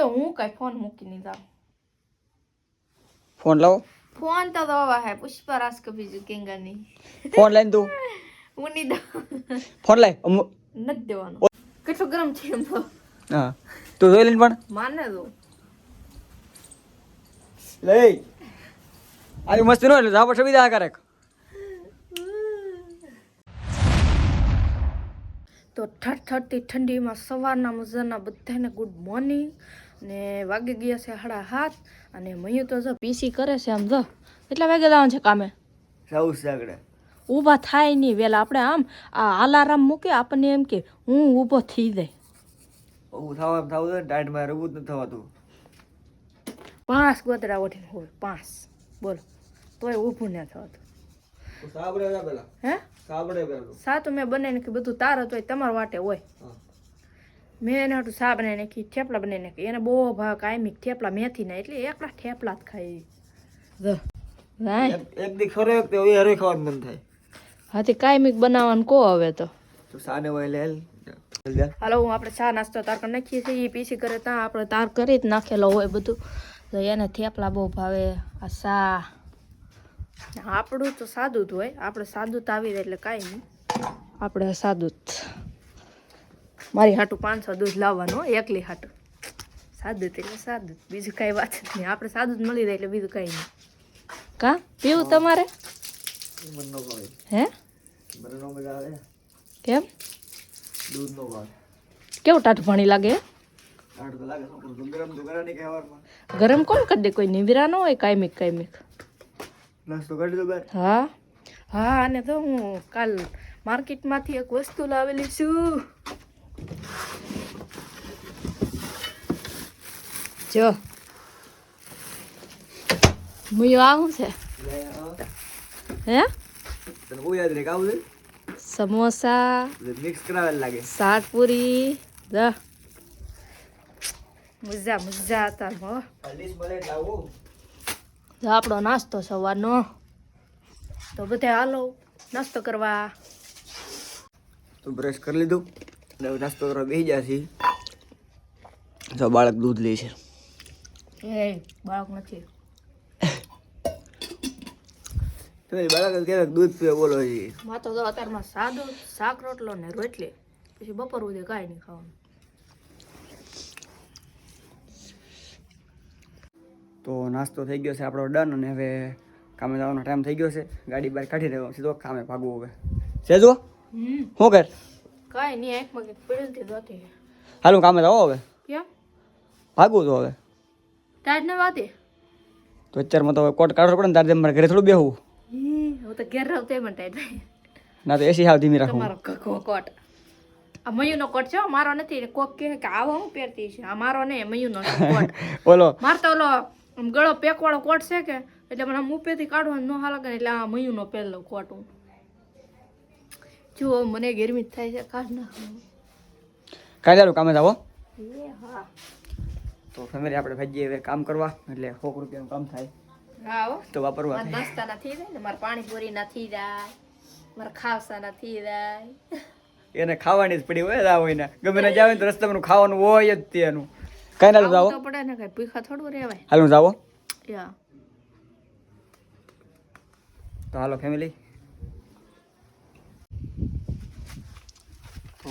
તો હું કઈ ફોન મૂકીને જાઉં. ફોન લાવો. ફોન તો દવા હે પુષ્પરાજ કભી ઝુકેંગા નહીં. ફોન લઈને તું હું નહીં દઉં. ફોન લઈ નથી દેવાનો. કેટલો ગરમ છે એમ તો. હા. તું જોઈ લઈને પણ. માને દો લઈ. આવી મસ્તી નો એટલે જાપો સુવિધા કરે તો ઠઠ ઠઠતી ઠંડીમાં સવારના મજાના બધાને ગુડ મોર્નિંગ ને વાગી ગયા છે સાડા હાથ અને મયું તો જો પીસી કરે છે આમ જો. કેટલા વાગે જવાનું છે કામે? સૌ સાગડે ઊભા થાય નહીં વેલા. આપણે આમ આ અલાર્મ મૂકે આપણને એમ કે હું ઊભો થઈ જાય. ઊભું થવા થવું છે ટાઈટમાં રહેવું જ નથી થવાતું. પાંચ ગોતરા ઓઢીને હોય પાંચ. બોલો. તોય ઊભું ના થવાતું. સાબડે પેલા. હે? સાબડે પેલા. સાતું મેં બનાવીને કે બધું તારો તોય તમારા વાટે હોય. મેં એને હાટું સા બનાવી નાખી થેપલા બનાવી નાખી. એને બહુ ભાવ કાયમી થેપલા મેથી ના એટલે એકલા થેપલા જ ખાઈ. એક દી ખરો એક તે હરે ખાવાનું મન થાય. હાથી કાયમિક બનાવવાનું કો હવે તો. તો સાને હોય લેલ હાલો. હું આપણે ચા નાસ્તો તાર કરી નાખીએ છીએ. એ પીસી કરે ત્યાં આપણે તાર કરી જ નાખેલો હોય બધું. તો એને થેપલા બહુ ભાવે. આ સા આપણું તો સાદું જ હોય. આપણે સાદું તો આવી જાય એટલે કાંઈ નહીં. આપણે સાદું જ મારી હાટું પાંચસો દૂધ લાવવાનું એકલી હાટું. સાદું એટલે સાદું. બીજું કાંઈ વાત જ નહીં. આપણે સાદું જ મળી રહે એટલે બીજું કાંઈ નહીં. કા? પીવું તમારે? હે? કેમ? કેવું ટાટ ભણી લાગે? ગરમ કોણ કરી દે? કોઈ નિવિરા ન હોય કાયમિક કાયમિક? હા. હા અને તો હું કાલ માર્કેટમાંથી એક વસ્તુ લાવેલી છું. જો. મુયો આવું છે? હે? તને બહુ યાદ રહે કાવું છે? સમોસા મિક્સ કરાવેલ લાગે. શાકપુરી જા મજા મજા હતા હો. આપણો નાસ્તો સવારનો. તો બધા હાલો નાસ્તો કરવા. તો બ્રશ કરી લીધું. નાસ્તો કરવા બેસી ગયા છે. તો બાળક દૂધ લે છે. એ બાળક નથી. તમે બાળક ક્યારેક દૂધ પીવે બોલો છે માં તો અત્યારમાં સાદો શાક રોટલો ને રોટલી. પછી બપોર સુધી કાંઈ નહીં ખાવાનું. તો નાસ્તો થઈ ગયો છે આપણો ડન અને હવે કામે જવાનો ટાઈમ થઈ ગયો છે. ગાડી બહાર કાઢી રહ્યો સીધો કામે ભાગવું હવે. સેજો શું કર? કાંઈ નહીં આંખમાં કંઈક પડ્યું નથી જોતી હાલું કામે જાઓ હવે? કેમ ભાગું તો હવે. ટાઈટ ને વાતે? તો અત્યારમાં તો હવે કોટ કાઢવો પડે ને તારે મારે ઘરે થોડું બેહવું. હું તો ઘેર રહું તે મને ટાઈટ ના તો એસી હાવ ધીમી રાખો. મારો કકો કોટ. આ મયુનો કોટ છે હો, મારો નથી. કોક કહે કે આવો હું પહેરતી છે. આ મારો નહીં મયુનો કોટ. બોલો. માર તો ઓલો ગળો પેકવાળો કોટ છે કે એટલે મને આમ ઉપેથી કાઢવાનું ન હાલે એટલે આ મયુનો પહેરલો કોટ હું. જો મને ગરમી થાય છે કાઢ કાંઈ ચાલું કામે જાવો તો ફેમિલી આપણે ભાઈ હવે કામ કરવા એટલે સો રૂપિયાનું કામ થાય. તો વાપરવા નાસ્તા નથી જાય ને મારા પાણીપુરી ના થઈ જાય મારા ખાવસા નથી જાય. એને ખાવાની જ પડી હોય રાવ હોય ગમે ના જાવે ને તો રસ્તામાં ખાવાનું હોય જ તેનું. કઈ ના તો પડે ને કઈ ભૂખા થોડું રહેવાય. હાલું જાવો તો હાલો ફેમિલી. તો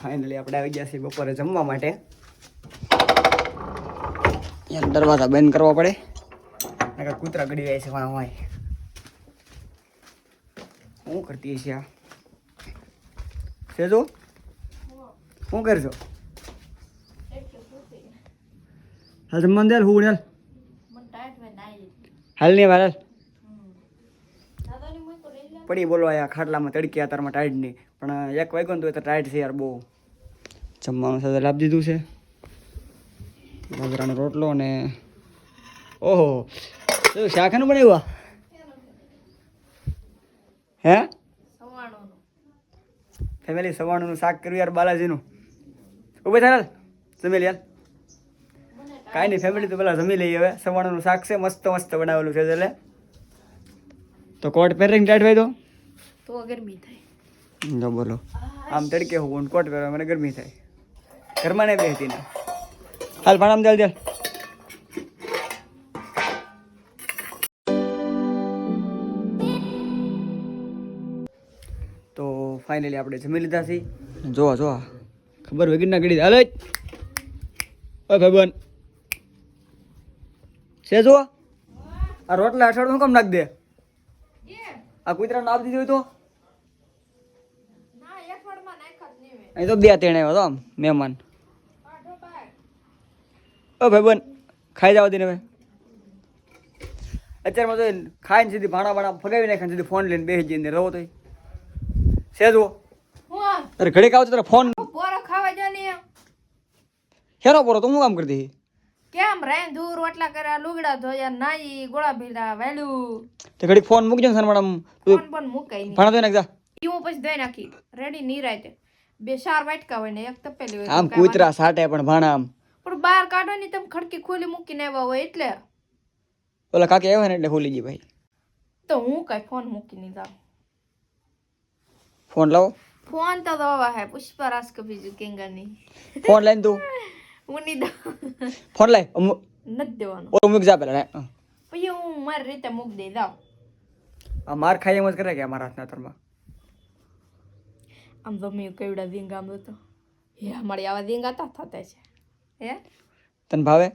ફાઇનલી આપણે આવી ગયા છીએ બપોરે જમવા માટે. યાર દરવાજા બંધ કરવા પડે. નકર કૂતરા ગડી જાય છે વાં વાય શું કરતી છે આ? સેજો? શું કરશો? હાલ જમવાનું દે હું નાઈ હાલ. નહીં હાલ પડી બોલવા ખાટલામાં તડકી અત્યારમાં ટાઈટ નહીં પણ એક વાગ્યો ને તો ટાઈટ છે યાર, બહુ. જમવાનું સાથે લાભ દીધું છે. બાજરાનો રોટલો અને ઓહો, શું શાખાનું બનાવ્યું? હે? સવાણોનું ફેમિલી સવારનું શાક કર્યું યાર બાલાજીનું. ઉભે થાય જમી લે કાંઈ નહીં, ફેમિલી તો પેલા જમી લઈએ હવે. સવારનું શાક છે, મસ્ત મસ્ત બનાવેલું છે એટલે તો કોટ પહેરીને ટાઈટ ભાઈ તો ગરમી થાય. જો બોલો. આમ તડકે હું કોટ પહેરવા મને ગરમી થાય. ઘરમાં નહીં બેસતી ના હાલ ભાણામ ચાલ ચાલ તો ફાઇનલી આપણે જમી લીધા છે જોવા જોવા. ખબર વગર ના ગળી હાલે ઓ ભાઈબંધ છે જોવા? આ રોટલા અઠવાડિયું શું કામ નાખ દે? આ કૂતરાને આપ દીધો હોય તો? અહીં તો બે ત્રણ આવ્યો હતો આમ મહેમાન. ઓ ભાઈ બન ખાઈ જવા દીને ભાઈ. અત્યારે અત્યારમાં તો ખાઈને સીધી ભાણા ભાણા ફગાવી નાખે સીધી ફોન લઈને બેસી જઈને રહો તો સેજવો અરે ઘડીક આવતો તારે ફોન. પોરો ખાવા જો ને હેરો પોરો? તો હું કામ કરતી? કેમ રેન દૂર રોટલા કર્યા લુગડા ધોયા નાઈ ગોળા ભીડા વેલું તે ઘડી ફોન મૂકજો ને સર મેડમ ફોન પણ મૂકાઈ નહીં. ભાણા તો નાખ જા. હું પછી દઈ નાખી. રેડી ની રાતે બે ચાર વાટકા હોય ને એક તપેલી હોય આમ કૂતરા સાટે પણ ભાણા આમ પણ બહાર કાઢો ની તમે ખડકી ખોલી મૂકીને આવ્યા હોય એટલે. ઓલા કાકી આવ્યા ને એટલે ખોલી ગઈ ભાઈ. તો હું કઈ ફોન મૂકીને જાઉં. ફોન લાવો. ફોન તો દવા હે પુષ્પરાજ કભી ઝુકેંગા નહીં. ફોન લઈને તું. હું નહીં દઉં. ફોન લઈ નથી દેવાનો. ઓલું મૂક જા પેલા. પછી હું મારી રીતે મૂક દઈ જાઉં. આ માર ખાઈ એમ જ કરે કે અમારા હાથના તરમાં આમ ગમ્યું કેવડા ઝીંગા આમ તો. હે અમારી આવા ઝીંગા તા થતા છે. હે? તને ભાવે?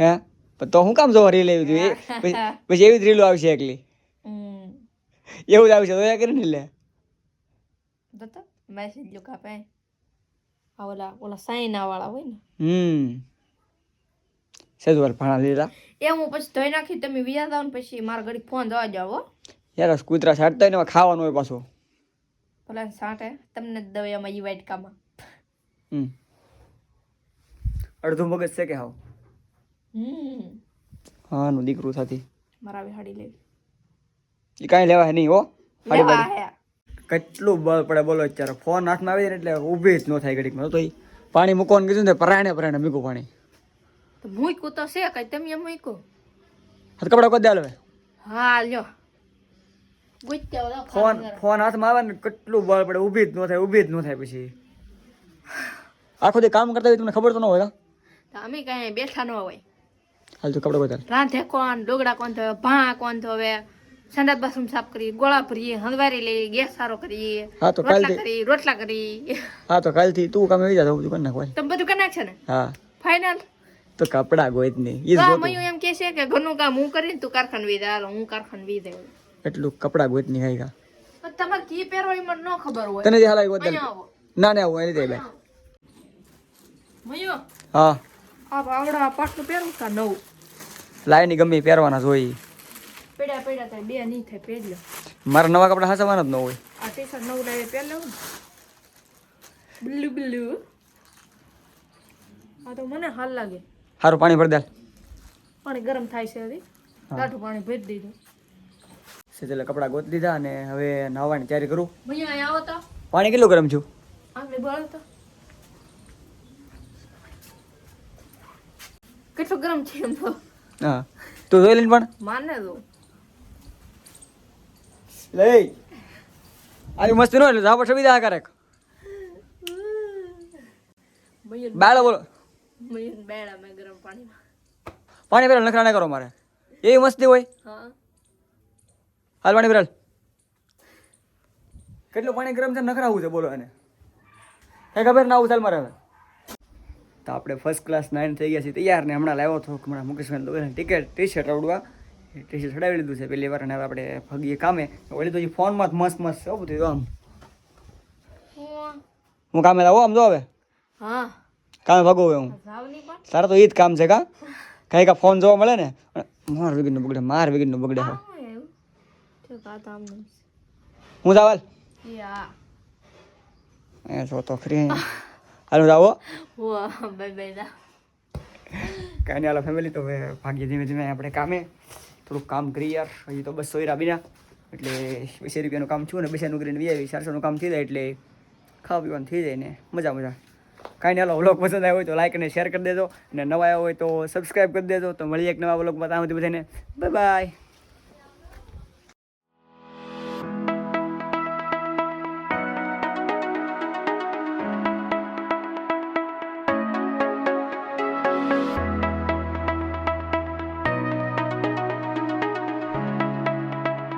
હે? પણ તો હું કામ જોવા રીલ આવી જોઈએ એ- પછી- એવી જ રીલો આવશે એકલી. હમ. એવું જ આવશે તો એ કરીને લે. તો મેસેજ લુક આપે આ ઓલા ઓલા સાઈના વાળા હોય ને. હમ. સેજવાર ભાણા લીધા એ હું પછી ધોઈ નાખી તમે વિયા ને પછી મારા ઘડી ફોન જવા જાવ હો. યાર કૂતરા સાટતા હોય ને ખાવાનું હોય પાછું. ભલે સાટે તમને એમાં ઈ વાટકામાં હમ. અડધું મગજ છે કે હાવ? હમ. હા નું દીકરું થતી મારા હાડી લેવી. એ કાંઈ લેવાય નહીં હો? હાડી લેવા બાડી. કેટલું બળ પડે બોલો અત્યારે. ફોન હાથમાં આવી જાય એટલે ઊભી જ ન થાય ઘડીકમાં. તો એ પાણી મૂકવાનું કીધું ને પરાણે પરાણે મૂકું પાણી. મૂક્યું તો છે કઈ તમે મૂક્યું? હાથ કપડા કોઈ દે હા લ્યો. ફોન ફોન હાથમાં આવે ને કેટલું બળ પડે ઊભી જ ન થાય ઊભી જ ન થાય પછી. આખો દે કામ કરતા હોય તમને ખબર તો ન હોય તો અમે કઈ બેઠા ન હોય. હાલ તો કપડા કોઈ રાંધે કોણ ડોગડા કોણ ધોવે ભા કોણ ધોવે સંડાસ બાથરૂમ સાફ કરી ગોળા ભરીએ હંદવારી લઈ ગેસ સારો કરીએ હા તો રોટલા કાલથી કરી રોટલા કરી હા તો કાલથી તું કામ આવી જા બધું કરી નાખવાય તમે બધું કરી નાખશે ને? હા. ફાઇનલ તો કપડા ગોઈત નહીં એમ કે છે કે ઘરનું કામ હું કરીને તું કારખાન વી દે હું કારખાન વી દે એટલું કપડા ગોત નહીં ખાઈ તમારે કી પહેરો એ ન ખબર હોય. તને જે હાલ ગોત ના ના હોય નહીં બે મયો હા. આ આવડા પાટલું પહેરું કા નવું? લાઈની ગમે પહેરવાના જોઈ પેડા પેડા થાય બે નહીં થાય પહેર્યો મારા નવા કપડા હાચવાના જ ન હોય. આ ટી શર્ટ નવું લાવી પહેર લઉં બ્લુ બ્લુ. આ તો મને હાલ લાગે. સારું પાણી ભરી દે. પાણી ગરમ થાય છે હવે દાઠું પાણી ભરી દીધું. સેજલે કપડા ગોત લીધા અને હવે નાહવાની તૈયારી કરું. તો. પાણી કેટલું ગરમ છું તો. કેટલું ગરમ છે એમ તો. હા. તું જોઈ લઈને પણ? માને દો લઈ. આવી મસ્તી નો એટલે ઝાપડ સુવિધા કારક મયો બાળો બોલો. બેડા મેં ગરમ પાણીમાં. પાણી પેલા નખરા ના કરો મારે. એવી મસ્તી હોય? હા. હાલ પાણી ભરાલ કેટલું પાણી ગરમ છે નખરાવું છે બોલો એને. કઈ ખબર ના આવું ચાલ મારે હવે. તો આપણે ફર્સ્ટ ક્લાસ નાઇન થઈ ગયા છીએ તૈયાર ને હમણાં લાવ્યો હતો હમણાં મુકેશભાઈ લોકો ટિકિટ ટી શર્ટ આવડવા. ટી શર્ટ ચડાવી લીધું છે પહેલી વાર અને હવે આપણે ભગીએ કામે. વળી તો ફોનમાં જ મસ્ત મસ્ત છે બધું આમ. હું હું કામે લાવો આમ જો હવે. હા. કામે ભાગો હવે હું. તારા તો એ જ કામ છે કા? કઈ કા ફોન જોવા મળે ને? માર વિગીનનું બગડે માર વિગીનનું બગડે હા હું જાવલ યા એ જો તો ફ્રી હાલો જાવો કાંઈ નહીં હાલો ફેમિલી તો હવે ભાગીએ ધીમે ધીમે આપણે કામે થોડુંક કામ કરીએ યાર હજી તો બસો હીરા બીના એટલે બસો રૂપિયાનું કામ છું ને બસો કરીને વી આવી. ચારસોનું કામ થઈ જાય એટલે ખાવા પીવાનું થઈ જાય ને. મજા મજા. કાંઈ નહીં હાલો વ્લોગ પસંદ આવ્યો હોય તો લાઈક અને શેર કરી દેજો. અને નવા આવ્યો હોય તો સબસ્ક્રાઈબ કરી દેજો. તો મળીએ એક નવા વ્લોગમાં ત્યાં સુધી બધાને બાય બાય